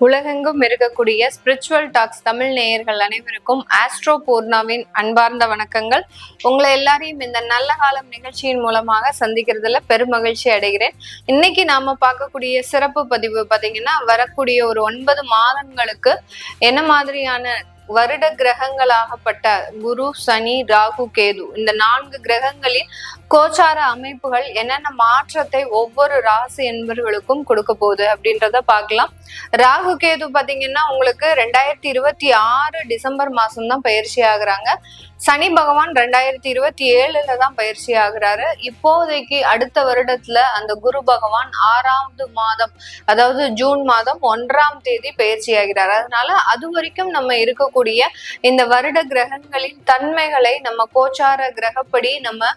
உலகெங்கும் இருக்கக்கூடிய spiritual tax Tamil நேயர்கள் அனைவருக்கும் ஆஸ்ட்ரோ பூர்ணாவின் அன்பார்ந்த வணக்கங்கள். உங்களை எல்லாரையும் இந்த நல்ல காலம் நிகழ்ச்சியின் மூலமாக சந்திக்கிறதுல பெருமகிழ்ச்சி அடைகிறேன். இன்னைக்கு நாம பார்க்கக்கூடிய சிறப்பு பதிவு பாத்தீங்கன்னா வரக்கூடிய ஒரு ஒன்பது மாதங்களுக்கு என்ன மாதிரியான வருட கிரகங்களாகப்பட்ட குரு சனி ராகு கேது இந்த நான்கு கிரகங்களின் கோச்சார அமைப்புகள் என்னென்ன மாற்றத்தை ஒவ்வொரு ராசி என்பவர்களுக்கும் கொடுக்க போகுது அப்படின்றத பார்க்கலாம். ராகு கேது பாத்தீங்கன்னா உங்களுக்கு ரெண்டாயிரத்தி இருபத்தி ஆறு டிசம்பர் மாசம் தான் பயிற்சி ஆகுறாங்க. சனி பகவான் ரெண்டாயிரத்தி இருபத்தி ஏழுல தான் பயிற்சி ஆகுறாரு. இப்போதைக்கு அடுத்த வருடத்துல அந்த குரு பகவான் ஆறாவது மாதம் அதாவது ஜூன் மாதம் ஒன்றாம் தேதி பயிற்சி ஆகிறார். அதனால அது வரைக்கும் நம்ம இருக்கக்கூடிய இந்த வருட கிரகங்களின் தன்மைகளை நம்ம கோச்சார கிரகப்படி நம்ம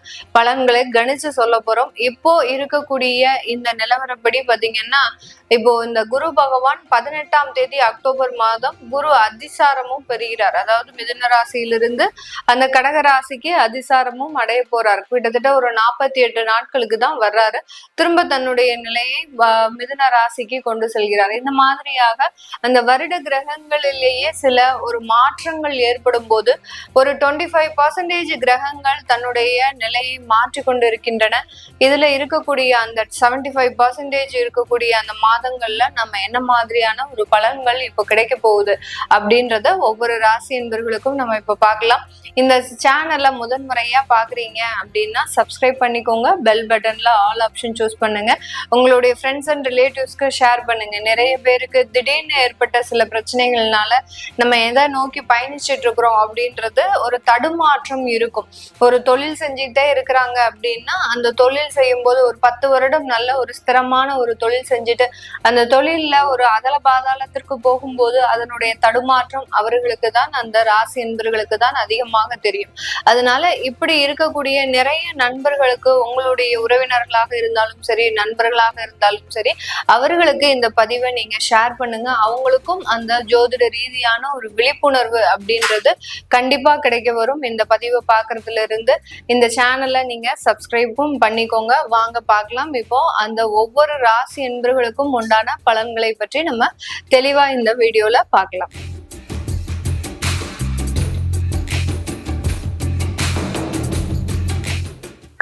பலன்களை கணிச்சு சொல்ல போறோம். இப்போ இருக்கக்கூடிய இந்த நிலவரப்படி பாத்தீங்கன்னா இப்போ இந்த குரு பகவான் பதினெட்டாம் தேதி அக்டோபர் மாதம் குரு அதிசாரமும் பெறுகிறார். அதாவது மிதுன ராசியிலிருந்து அந்த கடக ராசிக்கு அதிசாரமும் அடைய போறார். கிட்டத்தட்ட ஒரு நாற்பத்தி எட்டு நாட்களுக்கு தான் வர்றாரு. திரும்ப தன்னுடைய நிலையை வ- மிதுன ராசிக்கு கொண்டு செல்கிறார். இந்த மாதிரியாக அந்த வருட கிரகங்களிலேயே சில ஒரு மாற்றங்கள் ஏற்படும் போது ஒரு டுவெண்ட்டி ஃபைவ் பர்சன்டேஜ் கிரகங்கள் தன்னுடைய நிலையை மாற்ற கொண்டு இருக்கின்றன இதுல இருக்கக்கூடிய அந்த செவன்டி ஃபைவ் பர்சன்டேஜ் இருக்கக்கூடிய அந்த மாதங்கள்ல நம்ம என்ன மாதிரியான ஒரு பலன்கள் இப்போ கிடைக்க போகுது அப்படின்றத ஒவ்வொரு ராசி என்பர்களுக்கும் நம்ம இப்ப பார்க்கலாம். இந்த சேனல்ல முதன்முறையா பாக்குறீங்க அப்படின்னா சப்ஸ்கிரைப் பண்ணிக்கோங்க. பெல் பட்டன்ல ஆல் ஆப்ஷன் சூஸ் பண்ணுங்க. உங்களுடைய ஃப்ரெண்ட்ஸ் அண்ட் ரிலேட்டிவ்ஸ்க்கு ஷேர் பண்ணுங்க. நிறைய பேருக்கு திடீர்னு ஏற்பட்ட சில பிரச்சனைகள்னால நம்ம எதை நோக்கி பயணிச்சுட்டு இருக்கிறோம் அப்படின்றது ஒரு தடுமாற்றம் இருக்கும். ஒரு தொழில் செஞ்சுக்கிட்டே இருக்கிறாங்க அப்படின்னா அந்த தொழில் செய்யும் போது ஒரு பத்து வருடம் நல்ல ஒரு ஸ்திரமான ஒரு தொழில் செஞ்சுட்டு அந்த தொழில்ல ஒரு அதல பாதாளத்திற்கு போகும்போது அதனுடைய தடுமாற்றம் அவர்களுக்கு தான் அந்த ராசி என்பர்களுக்கு தான் அதிகமாக தெரியும். அதனால இப்படி இருக்கக்கூடிய நிறைய நண்பர்களுக்கு உங்களுடைய உறவினர்களாக இருந்தாலும் சரி நண்பர்களாக இருந்தாலும் சரி அவர்களுக்கு இந்த பதிவை நீங்க ஷேர் பண்ணுங்க. அவங்களுக்கும் அந்த ஜோதிட ரீதியான ஒரு விழிப்புணர்வு அப்படின்றது கண்டிப்பா கிடைக்க வரும். இந்த பதிவை பார்க்கறதுல இருந்து இந்த சேனலை நீங்க சப்ஸ்கிரைபும் பண்ணிக்கோங்க. வாங்க பார்க்கலாம். இப்போ அந்த ஒவ்வொரு ராசி என்பர்களுக்கும் உண்டான பலன்களை பற்றி நம்ம தெளிவா இந்த வீடியோல பார்க்கலாம்.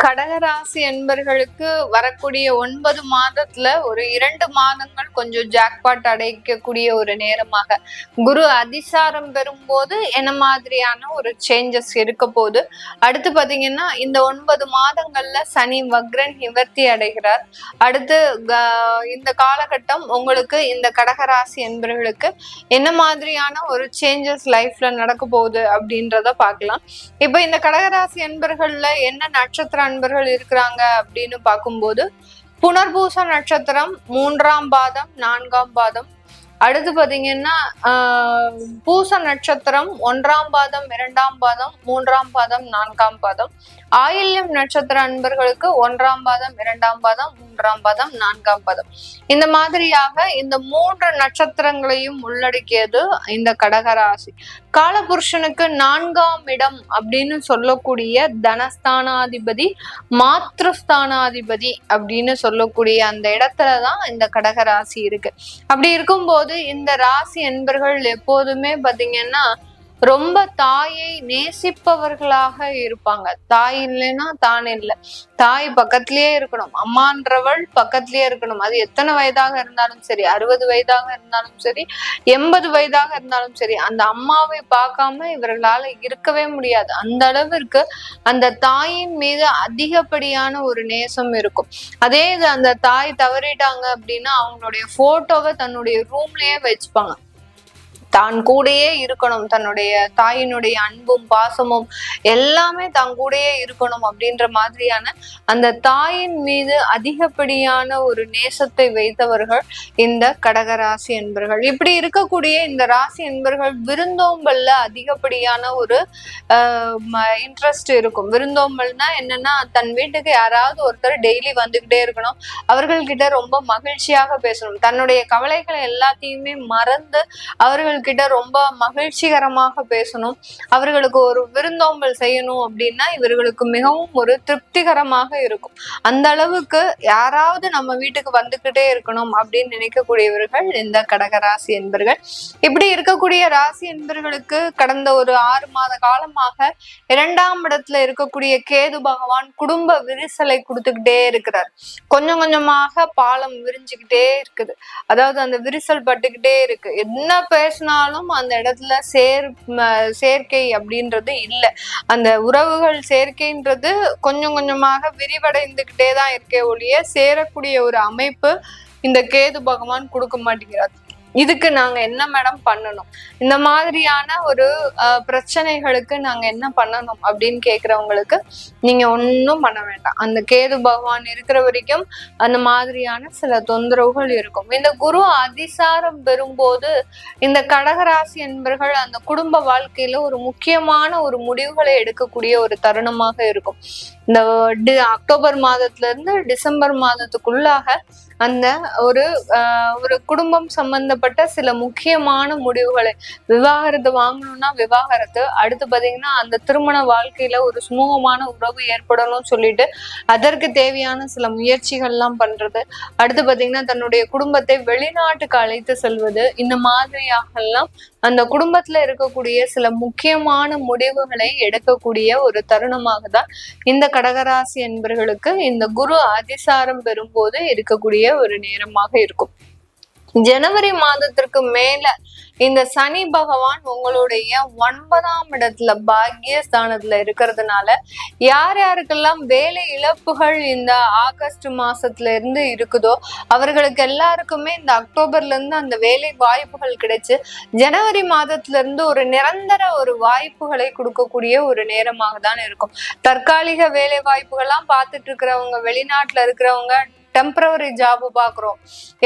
கடகராசி என்பர்களுக்கு வரக்கூடிய ஒன்பது மாதத்துல ஒரு இரண்டு மாதங்கள் கொஞ்சம் ஜாக்பாட் அடைக்கக்கூடிய ஒரு நேரமாக. குரு அதிசாரம் பெறும்போது என்ன மாதிரியான ஒரு சேஞ்சஸ் இருக்க போகுது? அடுத்து பாத்தீங்கன்னா இந்த ஒன்பது மாதங்கள்ல சனி வக்ரன் நிவர்த்தி அடைகிறார். அடுத்து இந்த காலகட்டம் உங்களுக்கு இந்த கடகராசி என்பர்களுக்கு என்ன மாதிரியான ஒரு சேஞ்சஸ் லைஃப்ல நடக்க போகுது அப்படின்றத பார்க்கலாம். இப்போ இந்த கடகராசி என்பர்கள்ல என்ன நட்சத்திரம் அன்பர்கள் இருக்கிறாங்க அப்படின்னு பார்க்கும்போது புனர்பூச நட்சத்திரம் மூன்றாம் பாதம் நான்காம் பாதம். அடுத்து பாத்தீங்கன்னா பூச நட்சத்திரம் ஒன்றாம் பாதம் இரண்டாம் பாதம் மூன்றாம் பாதம் நான்காம் பாதம். ஆயில்யம் நட்சத்திர அன்பர்களுக்கு ஒன்றாம் பாதம் இரண்டாம் பாதம் மூன்றாம் பாதம் நான்காம் பாதம். இந்த மாதிரியாக இந்த மூன்று நட்சத்திரங்களையும் உள்ளடக்கியது இந்த கடகராசி. காலபுருஷனுக்கு நான்காம் இடம் அப்படின்னு சொல்லக்கூடிய தனஸ்தானாதிபதி மாத்ருஸ்தானாதிபதி அப்படின்னு சொல்லக்கூடிய அந்த இடத்துலதான் இந்த கடக ராசி இருக்கு. அப்படி இருக்கும்போது இந்த ராசி என்பர்கள் எப்போதுமே பார்த்தீங்கன்னா ரொம்ப தாயை நேசிப்பவர்களாக இருப்பாங்க. தாய் இல்லைன்னா தான் இல்லை. தாய் பக்கத்திலேயே இருக்கணும். அம்மான்றவள் பக்கத்திலேயே இருக்கணும். அது எத்தனை வயதாக இருந்தாலும் சரி அறுபது வயதாக இருந்தாலும் சரி எண்பது வயதாக இருந்தாலும் சரி அந்த அம்மாவை பார்க்காம இவர்களால இருக்கவே முடியாது. அந்த அளவிற்கு அந்த தாயின் மீது அதிகப்படியான ஒரு நேசம் இருக்கும். அதே இது அந்த தாய் தவறிட்டாங்க அப்படின்னா அவங்களுடைய போட்டோவை தன்னுடைய ரூம்லயே வச்சுப்பாங்க. தான் கூடயே இருக்கணும். தன்னுடைய தாயினுடைய அன்பும் பாசமும் எல்லாமே தான் கூடயே இருக்கணும் அப்படின்ற மாதிரியான அந்த தாயின் மீது அதிகப்படியான ஒரு நேசத்தை வைத்தவர்கள் இந்த கடகராசி என்பர்கள். இப்படி இருக்கக்கூடிய இந்த ராசி என்பர்கள் விருந்தோம்பல்ல அதிகப்படியான ஒரு இன்ட்ரெஸ்ட் இருக்கும். விருந்தோம்பல்னா என்னன்னா தன் வீட்டுக்கு யாராவது ஒருத்தர் டெய்லி வந்துகிட்டே இருக்கணும். அவர்கள்கிட்ட ரொம்ப மகிழ்ச்சியாக பேசணும். தன்னுடைய கவலைகளை எல்லாத்தையுமே மறந்து அவர்கள் கிட்ட ரொம்ப மகிழ்ச்சிகரமாக பேசணும். அவர்களுக்கு ஒரு விருந்தோம்பல் செய்யணும் அப்படின்னா இவர்களுக்கு மிகவும் ஒரு திருப்திகரமாக இருக்கும். அந்த அளவுக்கு யாராவது நம்ம வீட்டுக்கு வந்துகிட்டே இருக்கணும் அப்படின்னு நினைக்கக்கூடியவர்கள் இந்த கடகராசி என்பர்கள். இப்படி இருக்கக்கூடிய ராசி என்பர்களுக்கு கடந்த ஒரு ஆறு மாத காலமாக இரண்டாம் இடத்துல இருக்கக்கூடிய கேது பகவான் குடும்ப விரிசலை கொடுத்துக்கிட்டே இருக்கிறார். கொஞ்சம் கொஞ்சமாக பாலம் விரிஞ்சுக்கிட்டே இருக்குது. அதாவது அந்த விரிசல் பட்டுக்கிட்டே இருக்கு. என்ன பேசணும் பேசினாலும் அந்த இடத்துல சேர் சேர்க்கை அப்படின்றது இல்லை. அந்த உறவுகள் சேர்க்கைன்றது கொஞ்சம் கொஞ்சமாக விரிவடைந்துகிட்டே தான் இருக்கே ஒழிய சேரக்கூடிய ஒரு அமைப்பு இந்த கேது பகவான் கொடுக்க மாட்டேங்கிறார். இதுக்கு நாங்க என்ன மேடம் பண்ணணும்? இந்த மாதிரியான ஒரு அஹ், பிரச்சனைகளுக்கு நாங்க என்ன பண்ணணும் அப்படின்னு கேக்குறவங்களுக்கு நீங்க ஒன்றும் பண்ண வேண்டாம். அந்த கேது பகவான் இருக்கிற வரைக்கும் அந்த மாதிரியான சில தொந்தரவுகள் இருக்கும். இந்த குரு அதிசாரம் பெறும்போது இந்த கடகராசி என்பர்கள் அந்த குடும்ப வாழ்க்கையில ஒரு முக்கியமான ஒரு முடிவுகளை எடுக்கக்கூடிய ஒரு தருணமாக இருக்கும். இந்த அக்டோபர் மாதத்துல இருந்து டிசம்பர் மாதத்துக்குள்ளாக அந்த ஒரு ஒரு குடும்பம் சம்பந்தப்பட்ட சில முக்கியமான முடிவுகளை விவாகரத்து வாங்கணும்னா விவாகரத்து அடுத்து பாத்தீங்கன்னா அந்த திருமண வாழ்க்கையில ஒரு சுமூகமான உறவு ஏற்படணும்னு சொல்லிட்டு அதற்கு தேவையான சில முயற்சிகள்லாம் பண்றது. அடுத்து பாத்தீங்கன்னா தன்னுடைய குடும்பத்தை வெளிநாட்டுக்கு அழைத்து செல்வது இந்த மாதிரியாக எல்லாம் அந்த குடும்பத்துல இருக்கக்கூடிய சில முக்கியமான முடிவுகளை எடுக்கக்கூடிய ஒரு தருணமாக தான் இந்த கடகராசி என்பர்களுக்கு இந்த குரு அதிசாரம் பெறும்போது இருக்கக்கூடிய ஒரு நேரமாக இருக்கும். ஜனவரி மாதத்திற்கு மேல இந்த சனி பகவான் உங்களுடைய ஒன்பதாம் இடத்துல பாக்கியஸ்தானத்துல இருக்கிறதுனால யார் யாருக்கெல்லாம் வேலை இழப்புகள் இந்த ஆகஸ்ட் மாசத்துல இருந்து இருக்குதோ அவர்களுக்கு எல்லாருக்குமே இந்த அக்டோபர்ல இருந்து அந்த வேலை வாய்ப்புகள் கிடைச்சு ஜனவரி மாதத்துல இருந்து ஒரு நிரந்தர ஒரு வாய்ப்புகளை கொடுக்கக்கூடிய ஒரு நேரமாக தான் இருக்கும். தற்காலிக வேலை வாய்ப்புகள்லாம் பார்த்துட்டு இருக்கிறவங்க வெளிநாட்டுல இருக்கிறவங்க டெம்பரவரி ஜாப் பாக்குறோம்.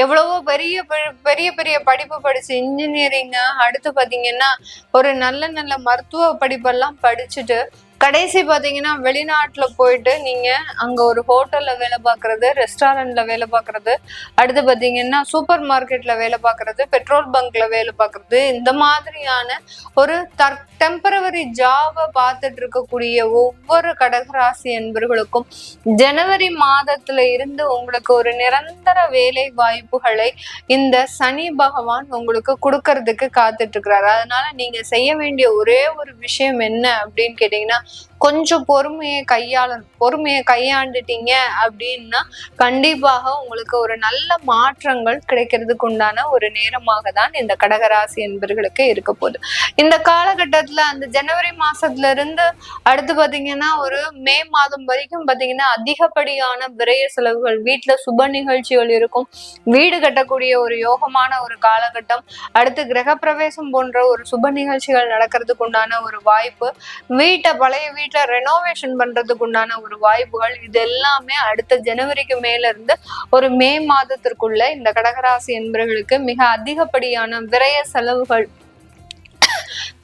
எவ்வளவோ பெரிய பெரிய பெரிய படிப்பு படிச்சு இன்ஜினியரிங் அடுத்து பாத்தீங்கன்னா ஒரு நல்ல நல்ல மருத்துவ படிப்பெல்லாம் படிச்சுட்டு கடைசி பாத்தீங்கன்னா வெளிநாட்டுல போயிட்டு நீங்க அங்க ஒரு ஹோட்டல்ல வேலை பார்க்குறது ரெஸ்டாரண்ட்ல வேலை பார்க்குறது அடுத்து பாத்தீங்கன்னா சூப்பர் மார்க்கெட்ல வேலை பார்க்குறது பெட்ரோல் பங்க்ல வேலை பார்க்குறது இந்த மாதிரியான ஒரு தற் டெம்பரவரி ஜாபை பார்த்துட்டு இருக்கக்கூடிய ஒவ்வொரு கடகராசி என்பர்களுக்கும் ஜனவரி மாதத்துல இருந்து உங்களுக்கு ஒரு நிரந்தர வேலை வாய்ப்புகளை இந்த சனி பகவான் உங்களுக்கு கொடுக்கறதுக்கு காத்துட்டு இருக்கிறாரு. அதனால நீங்க செய்ய வேண்டிய ஒரே ஒரு விஷயம் என்ன அப்படின்னு கேட்டீங்கன்னா கொஞ்சம் பொறுமையை கையாளணும் பொறுமையை கையாண்டுட்டீங்க அப்படின்னா கண்டிப்பாக உங்களுக்கு ஒரு நல்ல மாற்றங்கள் கிடைக்கிறதுக்கு உண்டான ஒரு நேரமாக தான் இந்த கடகராசி என்பர்களுக்கு இருக்க போகுது. இந்த காலகட்டத்துல அந்த ஜனவரி மாசத்துல இருந்து அடுத்து பாத்தீங்கன்னா ஒரு மே மாதம் வரைக்கும் பாத்தீங்கன்னா அதிகப்படியான விரைய செலவுகள் வீட்டுல சுப நிகழ்ச்சிகள் இருக்கும். வீடு கட்டக்கூடிய ஒரு யோகமான ஒரு காலகட்டம் அடுத்து கிரகப்பிரவேசம் போன்ற ஒரு சுப நிகழ்ச்சிகள் நடக்கிறதுக்கு உண்டான ஒரு வாய்ப்பு வீட்டை பழைய வீட்டில் ரெனோவேஷன் பண்றதுக்கு உண்டான ஒரு வாய்ப்புகள் இது எல்லாமே அடுத்த ஜனவரிக்கு மேல இருந்து ஒரு மே மாதத்திற்குள்ள இந்த கடகராசி என்பவர்களுக்கு மிக அதிகப்படியான விரய செலவுகள்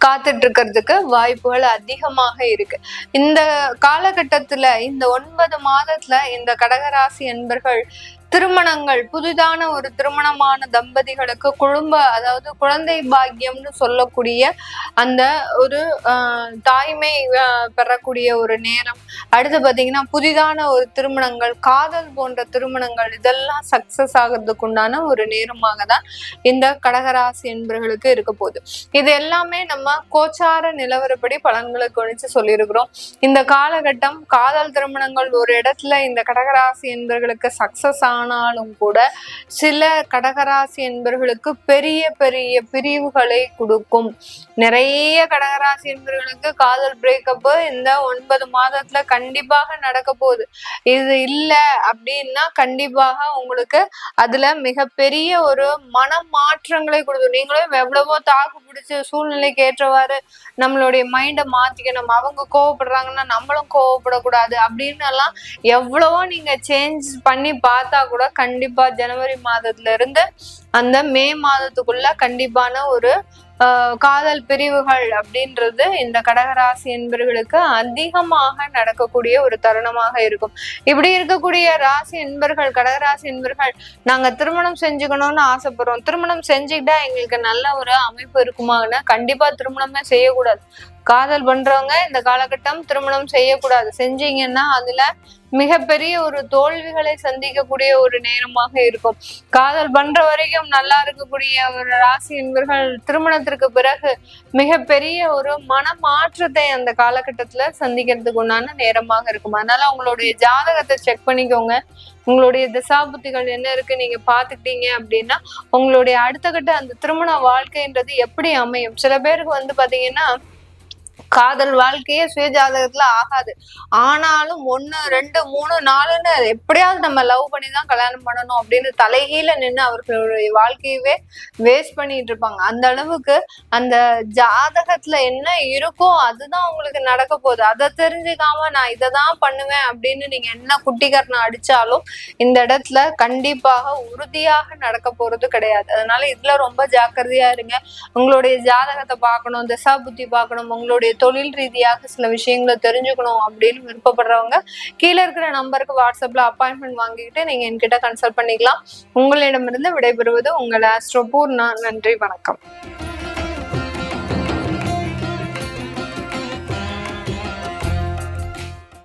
காத்துட்டு இருக்கிறதுக்கு வாய்ப்புகள் அதிகமாக இருக்கு. இந்த காலகட்டத்துல இந்த ஒன்பது மாதத்துல இந்த கடகராசி என்பர்கள் திருமணங்கள் புதிதான ஒரு திருமணமான தம்பதிகளுக்கு குடும்ப அதாவது குழந்தை பாக்கியம்னு சொல்லக்கூடிய அந்த ஒரு ஆஹ், தாய்மை பெறக்கூடிய ஒரு நேரம். அடுத்து பாத்தீங்கன்னா புதிதான ஒரு திருமணங்கள் காதல் போன்ற திருமணங்கள் இதெல்லாம் சக்சஸ் ஆகிறதுக்கு உண்டான ஒரு நேரமாக தான் இந்த கடகராசி என்பர்களுக்கு இருக்க போகுது. இது எல்லாமே நம்ம கோச்சார நிலவரப்படி பலன்களை கணிச்சு சொல்லியிருக்கிறோம். இந்த காலகட்டம் காதல் திருமணங்கள் ஒரு இடத்துல இந்த கடகராசி என்பர்களுக்கு சக்சஸ் ஆனாலும் கூட சில கடகராசி என்பர்களுக்கு பெரிய பெரிய பிரிவுகளை கொடுக்கும். நிறைய கடகராசி என்பர்களுக்கு காதல் பிரேக்கப் இந்த ஒன்பது மாதத்துல கண்டிப்பாக நடக்க போகுது. இது இல்ல அப்படின்னா கண்டிப்பாக உங்களுக்கு அதுல மிகப்பெரிய ஒரு மன மாற்றங்களை கொடுக்கும். நீங்களும் எவ்வளவோ தாக்கு பிடிச்ச சூழ்நிலைக்கு ஏற்றவாறு நம்மளுடைய மைண்டை மாத்திக்கணும். அவங்க கோவப்படுறாங்கன்னா நம்மளும் கோவப்படக்கூடாது. அப்படின்னு எல்லாம் எவ்வளவோ நீங்க சேஞ்ச் பண்ணி பார்த்தா கூட கண்டிப்பா ஜனவரி மாதத்துல இருந்து அந்த மே மாதத்துக்குள்ள கண்டிப்பான ஒரு காதல் பிரிவுகள் அப்படின்றது இந்த கடகராசி என்பர்களுக்கு அதிகமாக நடக்கக்கூடிய ஒரு தருணமாக இருக்கும். இப்படி இருக்கக்கூடிய ராசி என்பர்கள் கடகராசி என்பர்கள் நாங்க திருமணம் செஞ்சுக்கணும்னு ஆசைப்படுறோம். திருமணம் செஞ்சுக்கிட்டா எங்களுக்கு நல்ல ஒரு அமைப்பு இருக்குமாங்கன்னா கண்டிப்பா திருமணமே செய்யக்கூடாது. காதல் பண்றவங்க இந்த காலகட்டம் திருமணம் செய்யக்கூடாது. செஞ்சீங்கன்னா அதுல மிகப்பெரிய ஒரு தோல்விகளை சந்திக்கக்கூடிய ஒரு நேரமாக இருக்கும். காதல் பண்ற வரைக்கும் நல்லா இருக்கக்கூடிய ஒரு ராசி என்பர்கள் திருமணத்திற்கு பிறகு மிகப்பெரிய ஒரு மன மாற்றத்தை அந்த காலகட்டத்துல சந்திக்கிறதுக்கு உண்டான நேரமாக இருக்கும். அதனால உங்களுடைய ஜாதகத்தை செக் பண்ணிக்கோங்க. உங்களுடைய திசாபுத்திகள் என்ன இருக்கு நீங்க பாத்துக்கிட்டீங்க அப்படின்னா உங்களுடைய அடுத்த கட்ட அந்த திருமண வாழ்க்கைன்றது எப்படி அமையும்? சில பேருக்கு வந்து பாத்தீங்கன்னா காதல் வாழ்க்கையே சுயஜாதகத்துல ஆகாது. ஆனாலும் ஒண்ணு ரெண்டு மூணு நாலுன்னு எப்படியாவது நம்ம லவ் பண்ணி தான் கல்யாணம் பண்ணணும் அப்படின்னு தலைகீழ நின்று அவர்களுடைய வாழ்க்கையவே வேஸ்ட் பண்ணிட்டு இருப்பாங்க. அந்த அளவுக்கு அந்த ஜாதகத்துல என்ன இருக்கோ அதுதான் உங்களுக்கு நடக்க போகுது. அதை தெரிஞ்சுக்காம நான் இதை தான் பண்ணுவேன் அப்படின்னு நீங்க என்ன குட்டிகரணம் அடிச்சாலும் இந்த இடத்துல கண்டிப்பாக உறுதியாக நடக்க போறது கிடையாது. அதனால இதுல ரொம்ப ஜாக்கிரதையா இருங்க. உங்களுடைய ஜாதகத்தை பார்க்கணும் திசா புத்தி பார்க்கணும் உங்களுடைய தொழில் ரீதியாக சில விஷயங்களை தெரிஞ்சுக்கணும் அப்படின்னு விருப்பப்படுறவங்க கீழே இருக்கிற நம்பருக்கு வாட்ஸ்அப்ல அப்பாயின்மெண்ட் வாங்கிக்கிட்டு நீங்க என்கிட்ட கன்சல்ட் பண்ணிக்கலாம். உங்களிடமிருந்து விடைபெறுவது உங்கள் ஆஸ்ட்ரோபூர்ணா நன்றி வணக்கம்.